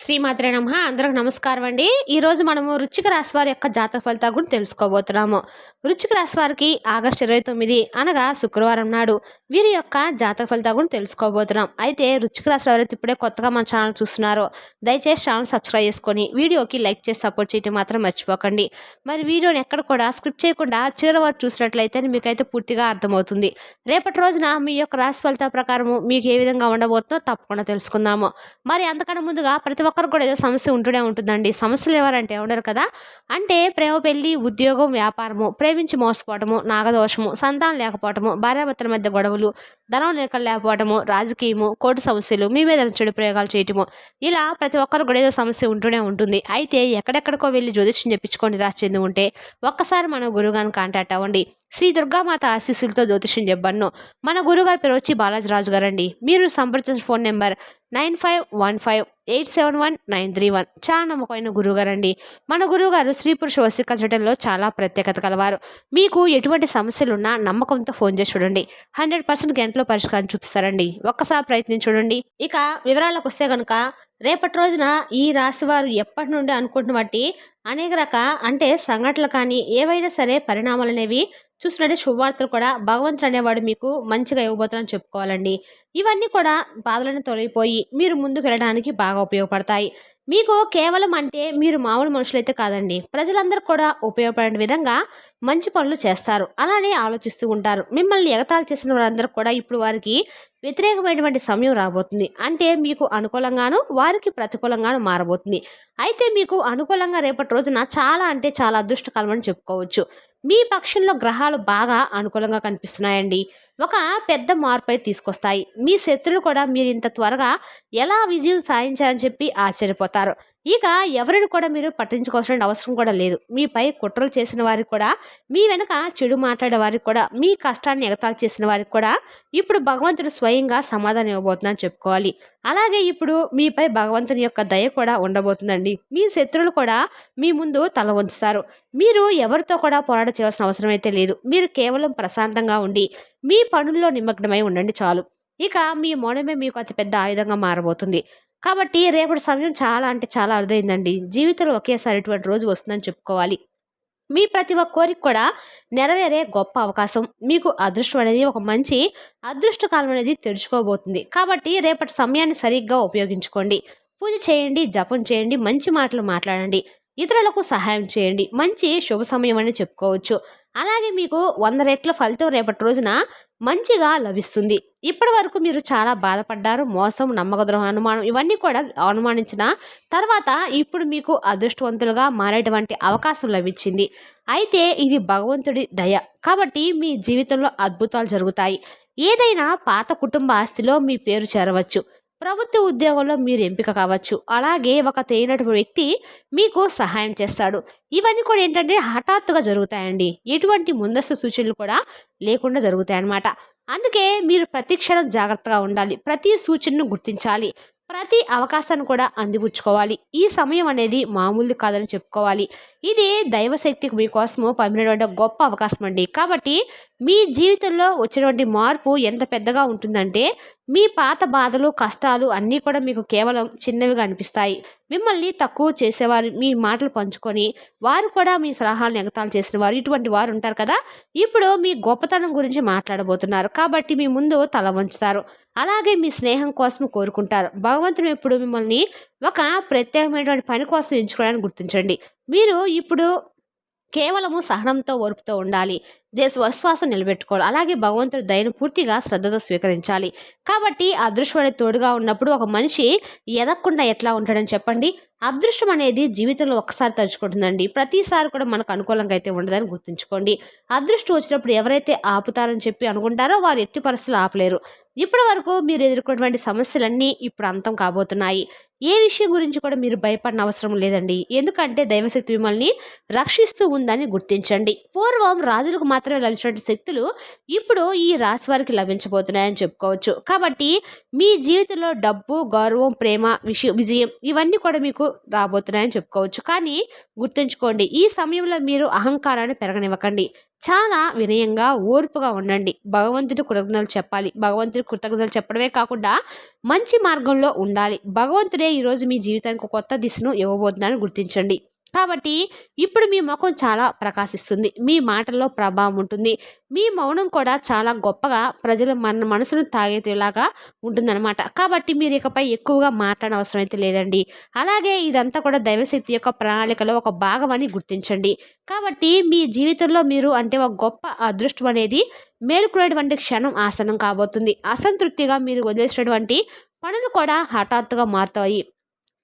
శ్రీమాత్రే నమ. అందరికి నమస్కారం అండి. ఈరోజు మనము రుచిక రాశి వారి యొక్క జాతక ఫలితాలు కూడా తెలుసుకోబోతున్నాము. రుచిక రాశి వారికి ఆగస్టు ఇరవై తొమ్మిది అనగా శుక్రవారం నాడు వీరి యొక్క జాతక ఫలితాలు కూడా తెలుసుకోబోతున్నాం. అయితే రుచిక రాశి వారైతే ఇప్పుడే కొత్తగా మన ఛానల్ చూస్తున్నారో. దయచేసి ఛానల్ సబ్స్క్రైబ్ చేసుకొని వీడియోకి లైక్ చేసి సపోర్ట్ చేయటం మాత్రం మర్చిపోకండి. మరి వీడియోని ఎక్కడ కూడా స్క్రిప్ట్ చేయకుండా చివరి వరకు చూసినట్లయితే మీకైతే పూర్తిగా అర్థమవుతుంది. రేపటి రోజున మీ యొక్క రాశి ఫలితాల ప్రకారము మీకు ఏ విధంగా ఉండబోతుందో తప్పకుండా తెలుసుకుందాము. మరి అంతకన్నా ముందుగా ప్రతి ఒక్కరికి కూడా ఏదో సమస్య ఉంటూనే ఉంటుందండి. సమస్యలు ఎవరంటే ఉండరు కదా? అంటే ప్రేమ పెళ్ళి ఉద్యోగం వ్యాపారము ప్రేమించి మోసపోవటము నాగదోషము సంతానం లేకపోవటము భార్యాభర్తల మధ్య గొడవలు ధనం లేక లేకపోవటము రాజకీయము కోర్టు సమస్యలు మీ మీద చెడు ప్రయోగాలు చేయటము ఇలా ప్రతి ఒక్కరు కూడా ఏదో సమస్య ఉంటూనే ఉంటుంది. అయితే ఎక్కడెక్కడికో వెళ్ళి జ్యోతిష్యం చెప్పించుకొని రాసి చెంది ఉంటే ఒక్కసారి మన గురుగారిని కాంటాక్ట్ అవ్వండి. శ్రీ దుర్గామాత ఆశీస్సులతో జ్యోతిష్యం చెప్పను మన గురుగారి పేరు వచ్చి బాలాజీ రాజు గారండి మీరు సంప్రదించిన phone number nine five one five eight seven one nine three one. చాలా నమ్మకమైన గురువుగారండి. మన గురువుగారు స్త్రీ పురుష వసిక కలచడంలో చాలా ప్రత్యేకత కలవారు. మీకు ఎటువంటి సమస్యలున్నా నమ్మకంతో ఫోన్ చేసి చూడండి. హండ్రెడ్ పర్సెంట్ గంటలో పరిష్కారం చూపిస్తారండి. ఒక్కసారి ప్రయత్నించి చూడండి. ఇక వివరాలకు వస్తే కనుక రేపటి రోజున ఈ రాశి వారు ఎప్పటి నుండి అనుకుంటున్న బట్టి అనేక రక అంటే సంఘటనలు కానీ ఏవైనా సరే పరిణామాలు అనేవి చూసినట్టే శుభవార్తలు కూడా. భగవంతుడు అనేవాడు మీకు మంచిగా ఇవ్వబోతున్నారని చెప్పుకోవాలండి. ఇవన్నీ కూడా బాధలను తొలగిపోయి మీరు ముందుకు వెళ్ళడానికి బాగా ఉపయోగపడతాయి. మీకు కేవలం అంటే మీరు మామూలు మనుషులైతే కాదండి. ప్రజలందరూ కూడా ఉపయోగపడే విధంగా మంచి పనులు చేస్తారు. అలానే ఆలోచిస్తూ ఉంటారు. మిమ్మల్ని ఎగతాళి చేసిన వారందరూ కూడా ఇప్పుడు వారికి వ్యతిరేకమైనటువంటి సమయం రాబోతుంది. అంటే మీకు అనుకూలంగాను వారికి ప్రతికూలంగాను మారబోతుంది. అయితే మీకు అనుకూలంగా రేపటి రోజున చాలా అంటే చాలా అదృష్టకాలం అని చెప్పుకోవచ్చు. మీ పక్షంలో గ్రహాలు బాగా అనుకూలంగా కనిపిస్తున్నాయండి. ఒక పెద్ద మార్పై తీసుకొస్తాయి. మీ శత్రులు కూడా మీరు ఇంత త్వరగా ఎలా విజయం సాధించారని చెప్పి ఆశ్చర్యపోతారు. ఇక ఎవరిని కూడా మీరు పట్టించుకోవాల్సిన అవసరం కూడా లేదు. మీపై కుట్రలు చేసిన వారికి కూడా మీ వెనక చెడు మాట్లాడే వారికి కూడా మీ కష్టాన్ని ఎగతాలు చేసిన వారికి కూడా ఇప్పుడు భగవంతుడు స్వయంగా సమాధానం ఇవ్వబోతుందని చెప్పుకోవాలి. అలాగే ఇప్పుడు మీపై భగవంతుని యొక్క దయ కూడా ఉండబోతుందండి. మీ శత్రువులు కూడా మీ ముందు తల వంచుతారు. మీరు ఎవరితో కూడా పోరాట చేయాల్సిన అవసరం అయితే లేదు. మీరు కేవలం ప్రశాంతంగా ఉండి మీ పనుల్లో నిమగ్నమై ఉండండి చాలు. ఇక మీ మౌనమే మీకు అతిపెద్ద ఆయుధంగా మారబోతుంది. కాబట్టి రేపటి సమయం చాలా అంటే చాలా అరుదైందండి. జీవితంలో ఒకేసారి ఇటువంటి రోజు వస్తుందని చెప్పుకోవాలి. మీ ప్రతి ఒక్క కోరిక కూడా నెరవేరే గొప్ప అవకాశం. మీకు అదృష్టం అనేది ఒక మంచి అదృష్టకాలం అనేది తెరుచుకోబోతుంది. కాబట్టి రేపటి సమయాన్ని సరిగ్గా ఉపయోగించుకోండి. పూజ చేయండి జపం చేయండి మంచి మాటలు మాట్లాడండి. ఇతరులకు సహాయం చేయండి. మంచి శుభ సమయం అని చెప్పుకోవచ్చు. అలాగే మీకు వంద రెట్ల ఫలితం రేపటి రోజున మంచిగా లభిస్తుంది. ఇప్పటి వరకు మీరు చాలా బాధపడ్డారు. మోసం నమ్మకద్రోహం అనుమానం ఇవన్నీ కూడా అనుమానించిన తర్వాత ఇప్పుడు మీకు అదృష్టవంతులుగా మారేటువంటి అవకాశం లభించింది. అయితే ఇది భగవంతుడి దయ. కాబట్టి మీ జీవితంలో అద్భుతాలు జరుగుతాయి. ఏదైనా పాత కుటుంబ ఆస్తిలో మీ పేరు చేరవచ్చు. ప్రభుత్వ ఉద్యోగంలో మీరు ఎంపిక కావచ్చు. అలాగే ఒక తెలియనటువంటి వ్యక్తి మీకు సహాయం చేస్తాడు. ఇవన్నీ కూడా ఏంటంటే హఠాత్తుగా జరుగుతాయండి. ఎటువంటి ముందస్తు సూచనలు కూడా లేకుండా జరుగుతాయి అన్నమాట అందుకే మీరు ప్రతి క్షణం జాగ్రత్తగా ఉండాలి. ప్రతి సూచనను గుర్తించాలి. ప్రతి అవకాశాన్ని కూడా అందిపుచ్చుకోవాలి. ఈ సమయం అనేది మామూలు కాదని చెప్పుకోవాలి. ఇది దైవశక్తికి మీకోసము పంపినటువంటి గొప్ప అవకాశం అండి కాబట్టి మీ జీవితంలో వచ్చినటువంటి మార్పు ఎంత పెద్దగా ఉంటుందంటే మీ పాత బాధలు కష్టాలు అన్నీ కూడా మీకు కేవలం చిన్నవిగా అనిపిస్తాయి. మిమ్మల్ని తక్కువ చేసేవారు మీ మాటలు పంచుకొని వారు కూడా మీ సలహాలను ఎగతాలు చేసిన వారు ఇటువంటి వారు ఉంటారు కదా? ఇప్పుడు మీ గొప్పతనం గురించి మాట్లాడబోతున్నారు. కాబట్టి మీ ముందు తల వంచుతారు. అలాగే మీ స్నేహం కోసం కోరుకుంటారు. భగవంతుడు ఇప్పుడు మిమ్మల్ని ఒక ప్రత్యేకమైనటువంటి పని కోసం ఎంచుకోవడానికి గుర్తించండి. మీరు ఇప్పుడు కేవలము సహనంతో ఓర్పుతో ఉండాలి. దేశ విశ్వాసం నిలబెట్టుకోవాలి. అలాగే భగవంతుడి దయను పూర్తిగా శ్రద్ధతో స్వీకరించాలి. కాబట్టి అదృష్టం అనేది తోడుగా ఉన్నప్పుడు ఒక మనిషి ఎదగకుండా ఎట్లా ఉంటాడని చెప్పండి? అదృష్టం అనేది జీవితంలో ఒక్కసారి తలుచుకుంటుందండి. ప్రతిసారి కూడా మనకు అనుకూలంగా అయితే ఉండదని గుర్తుంచుకోండి. అదృష్టం వచ్చినప్పుడు ఎవరైతే ఆపుతారని చెప్పి అనుకుంటారో వారు ఎట్టి పరిస్థితులు ఆపలేరు. ఇప్పటి వరకు మీరు ఎదుర్కొన్నటువంటి సమస్యలన్నీ ఇప్పుడు అంతం కాబోతున్నాయి. ఏ విషయం గురించి కూడా మీరు భయపడిన అవసరం లేదండి. ఎందుకంటే దైవశక్తి మిమ్మల్ని రక్షిస్తూ ఉందని గుర్తించండి. పూర్వం రాజులకు మాత్రమే లభించినటువంటి శక్తులు ఇప్పుడు ఈ రాశి వారికి లభించబోతున్నాయని చెప్పుకోవచ్చు. కాబట్టి మీ జీవితంలో డబ్బు గౌరవం ప్రేమ విషయం విజయం ఇవన్నీ కూడా మీకు రాబోతున్నాయని చెప్పుకోవచ్చు. కానీ గుర్తుంచుకోండి ఈ సమయంలో మీరు అహంకారాన్ని పెరగనివ్వకండి. చాలా వినయంగా ఓర్పుగా ఉండండి. భగవంతుడి కృతజ్ఞతలు చెప్పాలి. భగవంతుడి కృతజ్ఞతలు చెప్పడమే కాకుండా మంచి మార్గంలో ఉండాలి. భగవంతుడే ఈరోజు మీ జీవితానికి కొత్త దిశను ఇవ్వబోతున్నారని గుర్తించండి. కాబట్టి ఇప్పుడు మీ ముఖం చాలా ప్రకాశిస్తుంది. మీ మాటల్లో ప్రభావం ఉంటుంది. మీ మౌనం కూడా చాలా గొప్పగా ప్రజల మన మనసును తాగేలాగా ఉంటుందన్నమాట. కాబట్టి మీరు ఇకపై ఎక్కువగా మాట్లాడనవసరం అవసరం అయితే లేదండి. అలాగే ఇదంతా కూడా దైవశక్తి యొక్క ప్రణాళికలో ఒక భాగం అని గుర్తించండి. కాబట్టి మీ జీవితంలో మీరు అంటే ఒక గొప్ప అదృష్టం అనేది మేలుకునేటువంటి క్షణం ఆసనం కాబోతుంది. అసంతృప్తిగా మీరు వదిలేసినటువంటి పనులు కూడా హఠాత్తుగా మారుతాయి.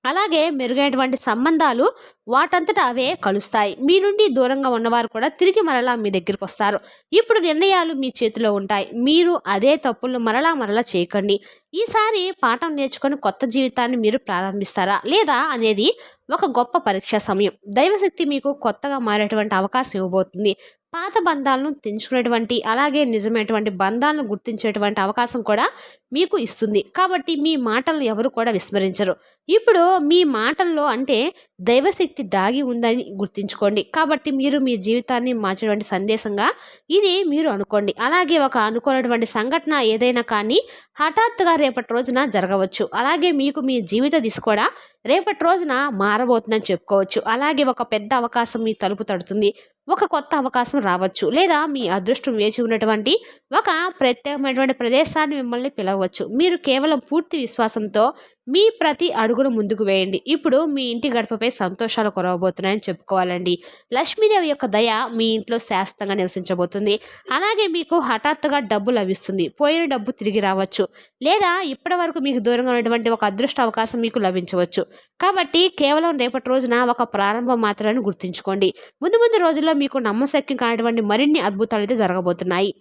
అలాగే మెరుగైనటువంటి సంబంధాలు వాటంతట అవే కలుస్తాయి. మీ నుండి దూరంగా ఉన్నవారు కూడా తిరిగి మరలా మీ దగ్గరికి వస్తారు. ఇప్పుడు నిర్ణయాలు మీ చేతిలో ఉంటాయి. మీరు అదే తప్పులు మరలా మరలా చేయకండి. ఈసారి పాఠం నేర్చుకొని కొత్త జీవితాన్ని మీరు ప్రారంభిస్తారా? లేదా అనేది ఒక గొప్ప పరీక్షా సమయం. దైవశక్తి మీకు కొత్తగా మారేటువంటి అవకాశం ఇవ్వబోతుంది. పాత బంధాలను తెంచుకునేటువంటి అలాగే నిజమైనటువంటి బంధాలను గుర్తించేటువంటి అవకాశం కూడా మీకు ఇస్తుంది. కాబట్టి మీ మాటలను ఎవరు కూడా విస్మరించరు. ఇప్పుడు మీ మాటల్లో అంటే దైవశక్తి దాగి ఉందని గుర్తుంచుకోండి. కాబట్టి మీరు మీ జీవితాన్ని మార్చేటువంటి సందేశంగా ఇది మీరు అనుకోండి. అలాగే ఒక అనుకున్నటువంటి సంఘటన ఏదైనా కానీ హఠాత్తుగా రేపటి రోజున జరగవచ్చు. అలాగే మీకు మీ జీవిత దిశ కూడా రేపటి రోజున మారబోతుందని చెప్పుకోవచ్చు. అలాగే ఒక పెద్ద అవకాశం మీ తలుపు తడుతుంది. ఒక కొత్త అవకాశం రావచ్చు. లేదా మీ అదృష్టం వేచి ఉన్నటువంటి ఒక ప్రత్యేకమైనటువంటి ప్రదేశాన్ని మిమ్మల్ని పిలవచ్చు. మీరు కేవలం పూర్తి విశ్వాసంతో మీ ప్రతి అడుగును ముందుకు వేయండి. ఇప్పుడు మీ ఇంటి గడపపై సంతోషాలు కొరవబోతున్నాయని చెప్పుకోవాలండి. లక్ష్మీదేవి యొక్క దయ మీ ఇంట్లో శాస్త్రంగా నివసించబోతుంది. అలాగే మీకు హఠాత్తుగా డబ్బు లభిస్తుంది. పోయిన డబ్బు తిరిగి రావచ్చు. లేదా ఇప్పటి వరకు మీకు దూరంగా ఉన్నటువంటి ఒక అదృష్ట అవకాశం మీకు లభించవచ్చు. కాబట్టి కేవలం రేపటి రోజున ఒక ప్రారంభం మాత్రమే గుర్తుంచుకోండి. ముందు ముందు రోజుల్లో మీకు నమ్మశక్యం కానటువంటి మరిన్ని అద్భుతాలు అయితే జరగబోతున్నాయి.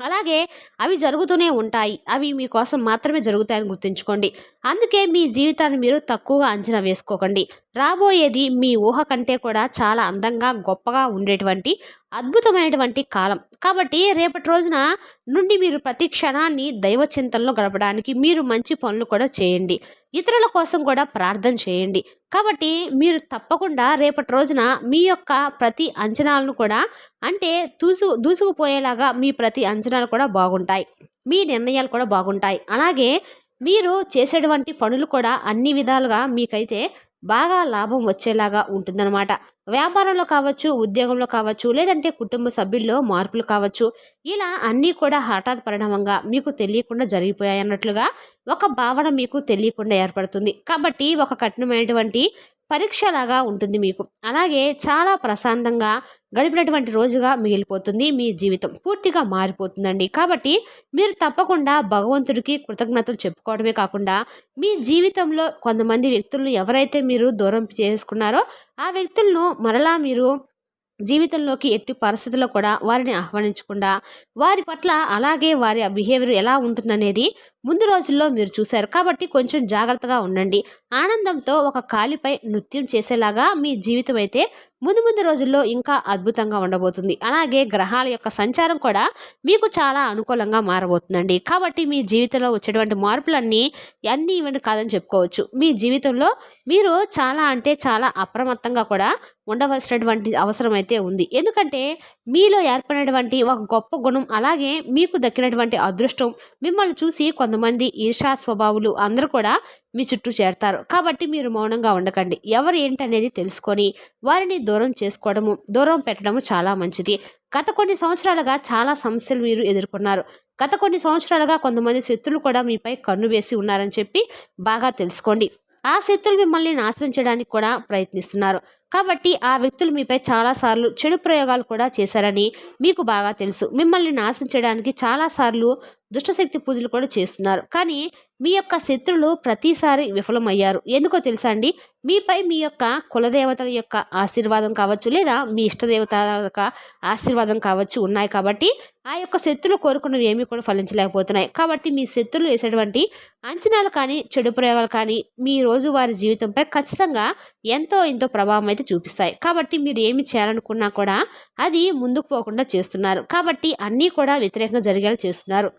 అలాగే అవి జరుగుతూనే ఉంటాయి. అవి మీకోసం మాత్రమే జరుగుతాయని గుర్తుంచుకోండి. అందుకే మీ జీవితాన్ని మీరు తక్కువగా అంచనా వేసుకోకండి. రాబోయేది మీ ఊహ కంటే కూడా చాలా అందంగా గొప్పగా ఉండేటువంటి అద్భుతమైనటువంటి కాలం. కాబట్టి రేపటి రోజున నుండి మీరు ప్రతి క్షణాన్ని దైవ చింతనలో గడపడానికి మీరు మంచి పనులు కూడా చేయండి. ఇతరుల కోసం కూడా ప్రార్థన చేయండి. కాబట్టి మీరు తప్పకుండా రేపటి రోజున మీ యొక్క ప్రతి అంచనాలను కూడా అంటే దూసు దూసుకుపోయేలాగా మీ ప్రతి అంచనాలు కూడా బాగుంటాయి. మీ నిర్ణయాలు కూడా బాగుంటాయి. అలాగే మీరు చేసేటువంటి పనులు కూడా అన్ని విధాలుగా మీకైతే బాగా లాభం వచ్చేలాగా ఉంటుందన్నమాట. వ్యాపారంలో కావచ్చు ఉద్యోగంలో కావచ్చు లేదంటే కుటుంబ సభ్యుల్లో మార్పులు కావచ్చు ఇలా అన్నీ కూడా హఠాత్ పరిణామంగా మీకు తెలియకుండా జరిగిపోయాయి అన్నట్లుగా ఒక భావన మీకు తెలియకుండా ఏర్పడుతుంది. కాబట్టి ఒక కఠినమైనటువంటి పరీక్షలాగా ఉంటుంది మీకు. అలాగే చాలా ప్రశాంతంగా గడిపినటువంటి రోజుగా మిగిలిపోతుంది మీ జీవితం. పూర్తిగా మారిపోతుందండి. కాబట్టి మీరు తప్పకుండా భగవంతుడికి కృతజ్ఞతలు చెప్పుకోవడమే కాకుండా మీ జీవితంలో కొంతమంది వ్యక్తులను ఎవరైతే మీరు దూరం చేసుకున్నారో ఆ వ్యక్తులను మరలా మీరు జీవితంలోకి ఎట్టి పరిస్థితుల్లో కూడా వారిని ఆహ్వానించకుండా వారి పట్ల అలాగే వారి బిహేవియర్ ఎలా ఉంటుందనేది ముందు రోజుల్లో మీరు చూశారు. కాబట్టి కొంచెం జాగ్రత్తగా ఉండండి. ఆనందంతో ఒక కాలిపై నృత్యం చేసేలాగా మీ జీవితం అయితే ముందు ముందు రోజుల్లో ఇంకా అద్భుతంగా ఉండబోతుంది. అలాగే గ్రహాల యొక్క సంచారం కూడా మీకు చాలా అనుకూలంగా మారబోతుందండి. కాబట్టి మీ జీవితంలో వచ్చేటువంటి మార్పులన్నీ అన్నీ ఇవన్నీ కాదని చెప్పుకోవచ్చు. మీ జీవితంలో మీరు చాలా అంటే చాలా అప్రమత్తంగా కూడా ఉండవలసినటువంటి అవసరం అయితే ఉంది. ఎందుకంటే మీలో ఏర్పడినటువంటి ఒక గొప్ప గుణం అలాగే మీకు దక్కినటువంటి అదృష్టం మిమ్మల్ని చూసి కొంతమంది ఈర్షా స్వభావులు అందరూ కూడా మీ చుట్టూ చేరతారు. కాబట్టి మీరు మౌనంగా ఉండకండి. ఎవరు ఏంటనేది తెలుసుకొని వారిని దూరం చేసుకోవడము దూరం పెట్టడము చాలా మంచిది. గత కొన్ని సంవత్సరాలుగా చాలా సమస్యలు మీరు ఎదుర్కొన్నారు. గత కొన్ని సంవత్సరాలుగా కొంతమంది శత్రులు కూడా మీపై కన్ను వేసి ఉన్నారని చెప్పి బాగా తెలుసుకోండి. ఆ శత్రులు మిమ్మల్ని నాశనం చేయడానికి కూడా ప్రయత్నిస్తున్నారు. కాబట్టి ఆ వ్యక్తులు మీపై చాలాసార్లు చెడు ప్రయోగాలు కూడా చేశారని మీకు బాగా తెలుసు. మిమ్మల్ని నాశనం చేయడానికి చాలాసార్లు దుష్టశక్తి పూజలు కూడా చేస్తున్నారు. కానీ మీ యొక్క శత్రులు ప్రతిసారి విఫలమయ్యారు. ఎందుకో తెలుసా అండి? మీపై మీ యొక్క కులదేవతల యొక్క ఆశీర్వాదం కావచ్చు లేదా మీ ఇష్టదేవత యొక్క ఆశీర్వాదం కావచ్చు ఉన్నాయి కాబట్టి ఆ యొక్క శత్రులు కోరుకున్నవి ఏమీ కూడా ఫలించలేకపోతున్నాయి. కాబట్టి మీ శత్రులు వేసేటువంటి అంచనాలు కానీ చెడు ప్రయోగాలు కానీ మీ రోజువారి జీవితంపై ఖచ్చితంగా ఎంతో ఎంతో ప్రభావం అయితే చూపిస్తాయి. కాబట్టి మీరు ఏమి చేయాలనుకున్నా కూడా అది ముందుకు పోకుండా చేస్తున్నారు. కాబట్టి అన్నీ కూడా వ్యతిరేకంగా జరిగేలా చేస్తున్నారు.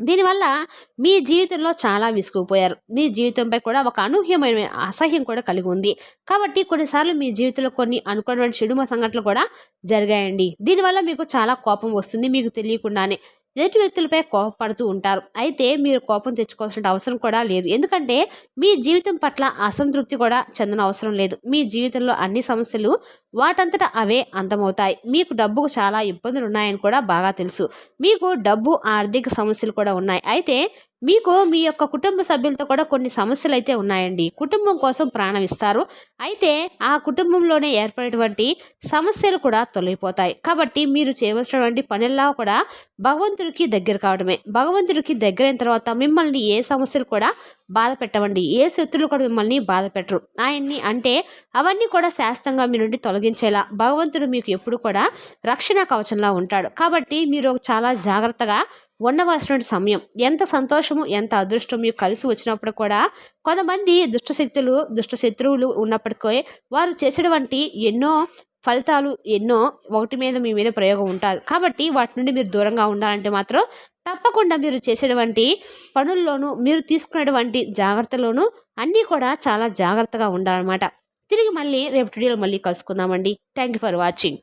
దీనివల్ల మీ జీవితంలో చాలా విసుగుపోయారు. మీ జీవితంపై కూడా ఒక అనూహ్యమైన అసహ్యం కూడా కలిగి ఉంది. కాబట్టి కొన్నిసార్లు మీ జీవితంలో కొన్ని అనుకున్నటువంటి చెడు సంఘటనలు కూడా జరిగాయండి. దీనివల్ల మీకు చాలా కోపం వస్తుంది. మీకు తెలియకుండానే ఎదుటి వ్యక్తులపై కోపపడుతూ ఉంటారు. అయితే మీరు కోపం తెచ్చుకోవాల్సిన అవసరం కూడా లేదు. ఎందుకంటే మీ జీవితం పట్ల అసంతృప్తి కూడా చెందిన అవసరం లేదు. మీ జీవితంలో అన్ని సమస్యలు వాటంతట అవే అంతమవుతాయి. మీకు డబ్బుకు చాలా ఇబ్బందులు ఉన్నాయని కూడా బాగా తెలుసు. మీకు డబ్బు ఆర్థిక సమస్యలు కూడా ఉన్నాయి. అయితే మీకు మీ యొక్క కుటుంబ సభ్యులతో కూడా కొన్ని సమస్యలు అయితే ఉన్నాయండి. కుటుంబం కోసం ప్రాణం ఇస్తారు. అయితే ఆ కుటుంబంలోనే ఏర్పడేటువంటి సమస్యలు కూడా తొలగిపోతాయి. కాబట్టి మీరు చేయవలసినటువంటి పనుల్లో కూడా భగవంతుడికి దగ్గర కావడమే. భగవంతుడికి దగ్గరైన తర్వాత మిమ్మల్ని ఏ సమస్యలు కూడా బాధ పెట్టవండి. ఏ శత్రులు కూడా మిమ్మల్ని బాధ పెట్టరు. ఆయన్ని అంటే అవన్నీ కూడా శాస్త్రంగా మీ నుండి తొలగించేలా భగవంతుడు మీకు ఎప్పుడు కూడా రక్షణ కవచంలా ఉంటాడు. కాబట్టి మీరు చాలా జాగ్రత్తగా ఉండవలసిన సమయం. ఎంత సంతోషము ఎంత అదృష్టం మీకు కలిసి వచ్చినప్పుడు కూడా కొంతమంది దుష్టశక్తులు దుష్ట శత్రువులు ఉన్నప్పటికీ వారు చేసేటువంటి ఎన్నో ఫలితాలు ఎన్నో ఒకటి మీద మీ మీద ప్రయోగం ఉంటారు. కాబట్టి వాటి నుండి మీరు దూరంగా ఉండాలంటే మాత్రం తప్పకుండా మీరు చేసేటువంటి పనుల్లోనూ మీరు తీసుకునేటువంటి జాగ్రత్తలోనూ అన్నీ కూడా చాలా జాగ్రత్తగా ఉండాలన్నమాట. తిరిగి మళ్ళీ రేపు వీడియోలో మళ్ళీ కలుసుకుందామండి. Thank you for watching